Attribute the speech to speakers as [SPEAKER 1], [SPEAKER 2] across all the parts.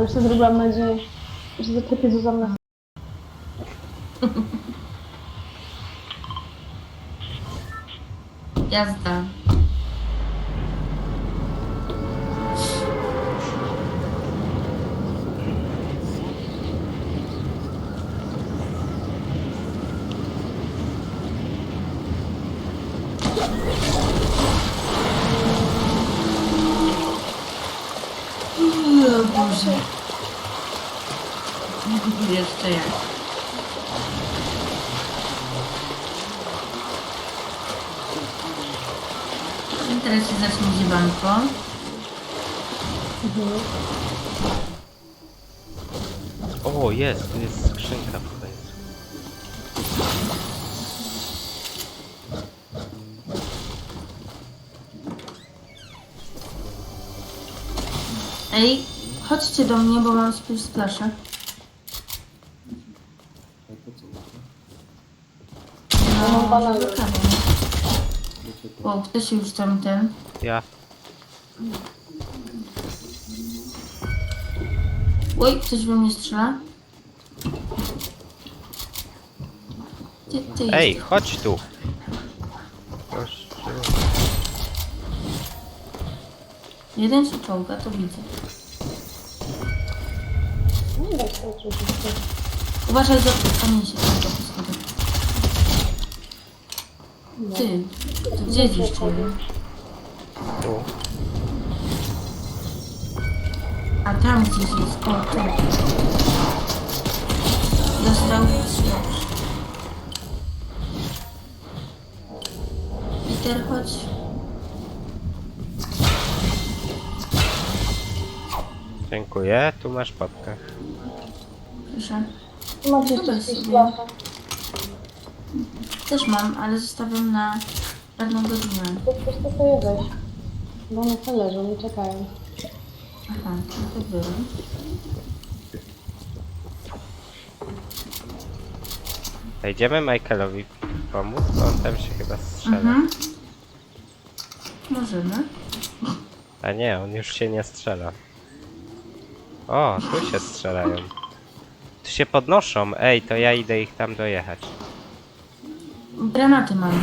[SPEAKER 1] Już sobie zrobiłam nadzieję, że zaklepię do zamna.
[SPEAKER 2] Jazda. Boże. Jeszcze jak. I teraz się zacznie dziewanko.
[SPEAKER 3] O, jest, tu jest skrzynka tutaj.
[SPEAKER 2] Ej, chodźcie do mnie, bo mam spisz splaszę.
[SPEAKER 1] Ja mam banany.
[SPEAKER 2] ciekawe. O, ktoś już tam ten.
[SPEAKER 3] Ja.
[SPEAKER 2] Oj, ktoś we mnie strzela. Gdzie ty
[SPEAKER 3] Ej,
[SPEAKER 2] jesteś?
[SPEAKER 3] chodź tu. Proszę.
[SPEAKER 2] Jeden się czołga, to widzę.
[SPEAKER 1] Się oczywiście.
[SPEAKER 2] Uważaj za kamień się tam do Ty, to gdzie jest jeszcze jeden?
[SPEAKER 3] Tu.
[SPEAKER 2] A tam gdzieś jest. O, tu. Dostał. Peter, chodź.
[SPEAKER 3] Dziękuję, tu masz papkę.
[SPEAKER 2] Proszę.
[SPEAKER 1] Tu macie
[SPEAKER 2] Dobra,
[SPEAKER 1] jeszcze
[SPEAKER 2] sobie.
[SPEAKER 1] splaszę.
[SPEAKER 2] Też mam, ale zostawiam na pewną godzinę.
[SPEAKER 1] To po prostu sobie weź. Bo one co leżą, nie czekają.
[SPEAKER 2] Aha, no to było.
[SPEAKER 3] Idziemy Michaelowi pomóc, bo on tam się chyba strzela.
[SPEAKER 2] Mhm. Możemy.
[SPEAKER 3] A nie, on już się nie strzela. O, tu się strzelają. Tu się podnoszą. Ej, to ja idę ich tam dojechać.
[SPEAKER 2] Granaty mam.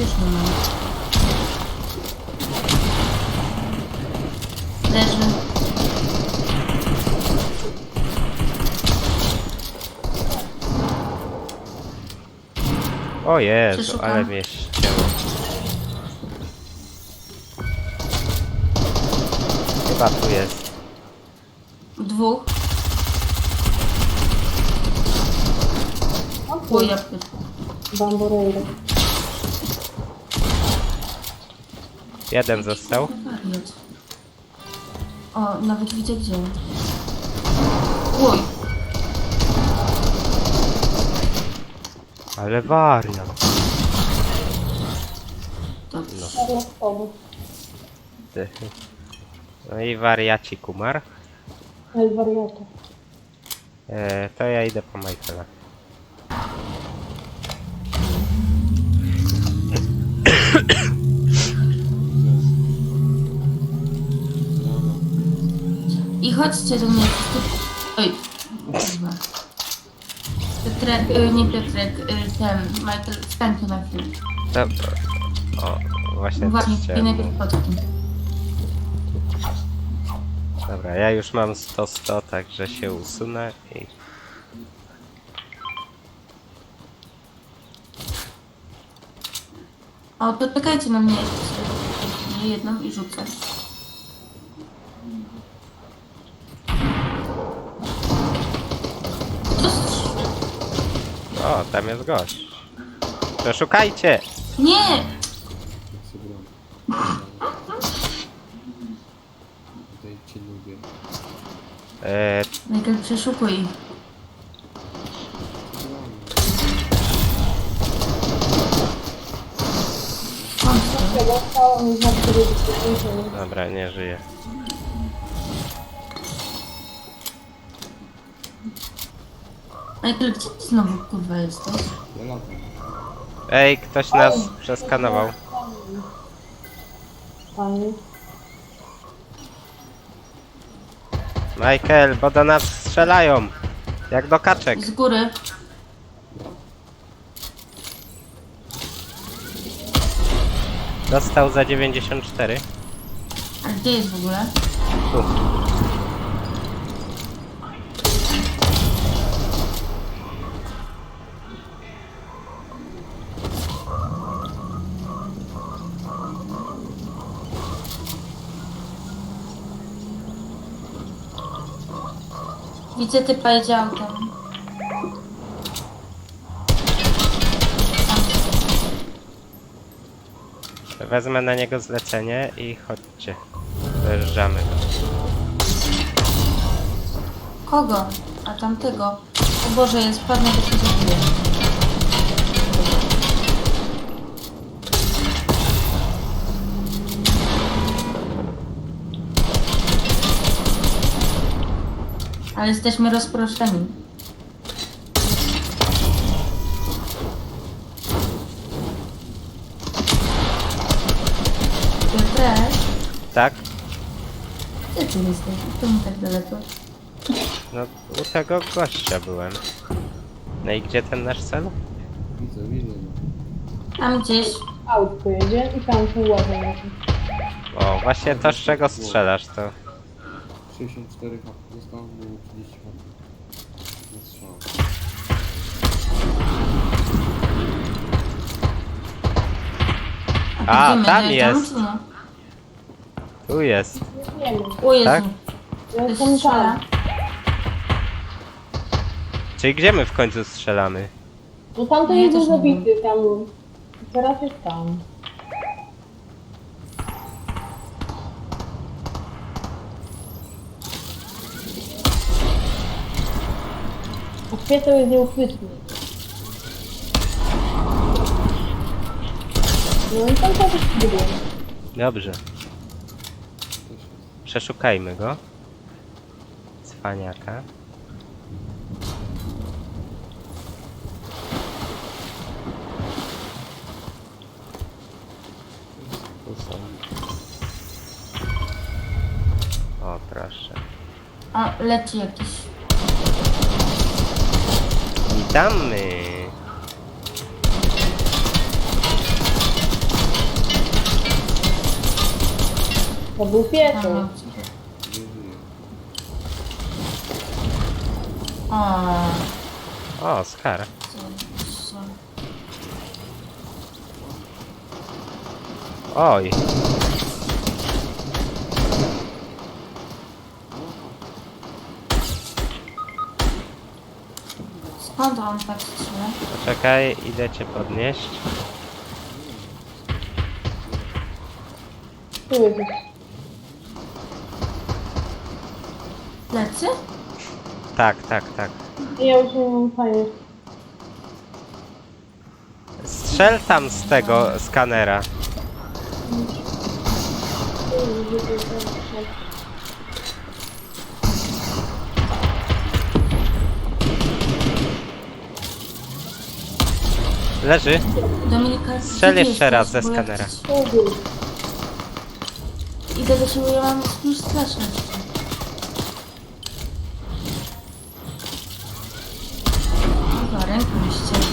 [SPEAKER 2] Już nie mam. Leży.
[SPEAKER 3] O Jezu,
[SPEAKER 2] Przeszukam.
[SPEAKER 3] ale mnie ścięło. Chyba tu jest.
[SPEAKER 2] Dwóch.
[SPEAKER 1] O
[SPEAKER 2] O,
[SPEAKER 1] kur...
[SPEAKER 2] ja pytam.
[SPEAKER 1] Bamburejry.
[SPEAKER 3] Jeden został.
[SPEAKER 2] Wariat. O, nawet widzę gdzie. Oj,
[SPEAKER 3] Ale wariat.
[SPEAKER 2] dobrze.
[SPEAKER 1] Czarny powód.
[SPEAKER 3] Ty. No i wariacik umarł.
[SPEAKER 1] Ej, wariata.
[SPEAKER 3] E, to ja idę po Michaela.
[SPEAKER 2] I chodźcie do mnie. Oj, kurwa. Piotrek, y, nie Piotrek, y, ten, Michael, stań tu na chwilę.
[SPEAKER 3] Dobra. O, właśnie
[SPEAKER 2] Właśnie, najpierw
[SPEAKER 3] mówić. Dobra, ja już mam 100-100, także się usunę i...
[SPEAKER 2] O, to czekajcie na mnie jeszcze. Jedną i rzucę.
[SPEAKER 3] O, tam jest gość. Przeszukajcie!
[SPEAKER 2] Nie!
[SPEAKER 4] Tutaj cię lubię.
[SPEAKER 3] E,
[SPEAKER 2] Michael, przeszukuj. Kąt.
[SPEAKER 1] Zostało mi znak,
[SPEAKER 3] dobra, nie żyje.
[SPEAKER 2] Michael, gdzie ty znowu kurwa jesteś?
[SPEAKER 4] Ja latam.
[SPEAKER 3] Ej, ktoś nas przeskanował.
[SPEAKER 1] Pani.
[SPEAKER 3] Michael, bo do nas strzelają. Jak do kaczek.
[SPEAKER 2] Z góry.
[SPEAKER 3] Dostał za 94.
[SPEAKER 2] A gdzie jest w ogóle?
[SPEAKER 3] Tu.
[SPEAKER 2] Widzę typa jedzie autem.
[SPEAKER 3] Wezmę na niego zlecenie i chodźcie. Dojeżdżamy.
[SPEAKER 2] Kogo? A tamtego. O Boże, jest padnę do się zabije. Ale jesteśmy rozproszeni. Piotrek,
[SPEAKER 3] Tak?
[SPEAKER 2] gdzie ty jesteś? Czemu tak daleko?
[SPEAKER 3] No, u tego gościa byłem. No i gdzie ten nasz cel?
[SPEAKER 4] Widzę, widzę.
[SPEAKER 2] Tam gdzieś.
[SPEAKER 1] Autko jedzie i tam na tym.
[SPEAKER 3] O, właśnie to z czego strzelasz, to...
[SPEAKER 4] 64 HP. Zostało mu 30 HP. Na strzał.
[SPEAKER 3] A,
[SPEAKER 2] Idziemy,
[SPEAKER 3] tam jest.
[SPEAKER 2] czy nie?
[SPEAKER 3] Tu jest.
[SPEAKER 1] Wiemy.
[SPEAKER 2] O Jezu.
[SPEAKER 3] Tak?
[SPEAKER 2] To
[SPEAKER 1] jestem
[SPEAKER 2] strzela.
[SPEAKER 1] tam.
[SPEAKER 3] Czyli gdzie my w końcu strzelamy?
[SPEAKER 1] No tam to
[SPEAKER 2] Nie,
[SPEAKER 1] jest
[SPEAKER 2] też nie
[SPEAKER 1] zabity tam. Teraz jest tam. Świeteł jest nieuchwytny. No i tam też buduje.
[SPEAKER 3] Dobrze. Przeszukajmy go. Cwaniaka. O, proszę.
[SPEAKER 2] O, leci jakiś.
[SPEAKER 3] Witamy!
[SPEAKER 1] To był
[SPEAKER 4] żyje.
[SPEAKER 2] O,
[SPEAKER 3] O, Skar.
[SPEAKER 2] co- co-
[SPEAKER 3] Oj,
[SPEAKER 2] Skąd on tak strzela?
[SPEAKER 3] poczekaj, idę cię podnieść.
[SPEAKER 1] Tu jest.
[SPEAKER 2] Plecy?
[SPEAKER 3] Tak, tak, tak.
[SPEAKER 1] Ja już nie mam fajnie.
[SPEAKER 3] Strzel tam z tego skanera. Leży.
[SPEAKER 2] Dominika,
[SPEAKER 3] Strzel
[SPEAKER 2] gdzie
[SPEAKER 3] jeszcze raz
[SPEAKER 2] jesteś?
[SPEAKER 3] ze
[SPEAKER 2] Bo
[SPEAKER 3] skanera.
[SPEAKER 1] był.
[SPEAKER 2] Idę do siebie, ja mam już straszne. Chyba ręką ścięła.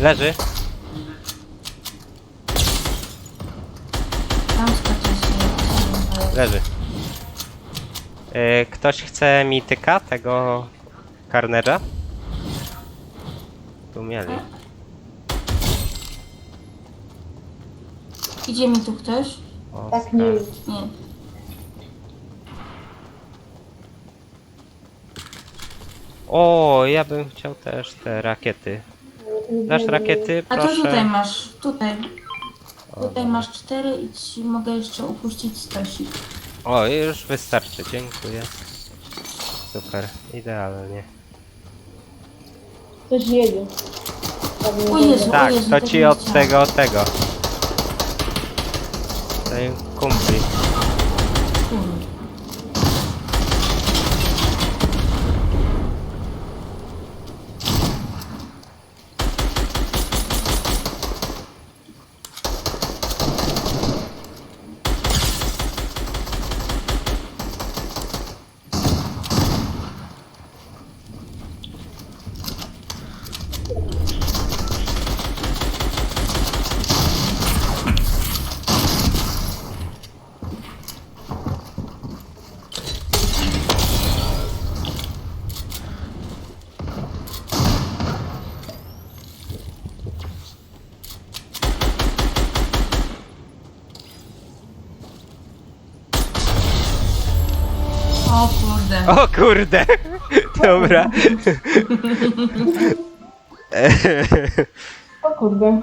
[SPEAKER 3] Leży.
[SPEAKER 2] Tam skoczę się.
[SPEAKER 3] Leży. E, ktoś chce mityka tego karnerza? Tu mieli.
[SPEAKER 2] Idzie mi tu ktoś?
[SPEAKER 3] O,
[SPEAKER 1] Tak nie jest.
[SPEAKER 2] Nie.
[SPEAKER 3] O, ja bym chciał też te rakiety. Dasz rakiety,
[SPEAKER 2] A to tutaj masz, tutaj.
[SPEAKER 3] O,
[SPEAKER 2] Tutaj masz cztery i ci mogę jeszcze upuścić stosik.
[SPEAKER 3] O, już wystarczy, dziękuję. Super, idealnie.
[SPEAKER 1] Ktoś jedzie. Tak, nie
[SPEAKER 2] O Jezu.
[SPEAKER 3] Tak,
[SPEAKER 2] Jezu,
[SPEAKER 3] to
[SPEAKER 2] tego
[SPEAKER 3] ci od tego, tego. Tej kumpli. O kurde! Dobra.
[SPEAKER 1] O kurde.